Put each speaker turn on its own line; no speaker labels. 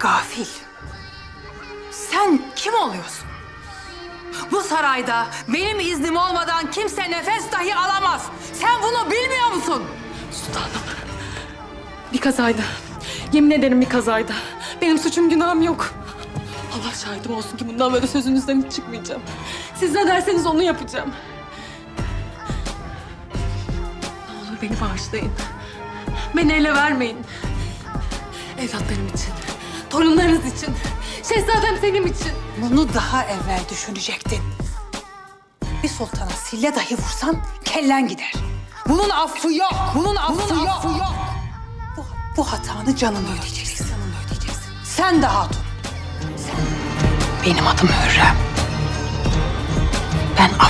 Gafil. Sen kim oluyorsun? Bu sarayda benim iznim olmadan kimse nefes dahi alamaz. Sen bunu bilmiyor musun?
Sultanım. Bir kazaydı. Yemin ederim bir kazaydı. Benim suçum günahım yok. Allah şahidim olsun ki bundan böyle sözünüzden hiç çıkmayacağım. Siz ne derseniz onu yapacağım. Ne olur beni bağışlayın. Beni ele vermeyin. Evlatlarım için, torunlarınız için, şehzadem senin için.
Bunu daha evvel düşünecektin. Bir sultana sille dahi vursan kellen gider. Bunun affı yok. Bunun affı, yok. Bu, bu hatanı canını ödeyeceksin. Canını ödeyeceksin. Sen de hatun. Sen. Benim adım Hürrem. Ben affetmem.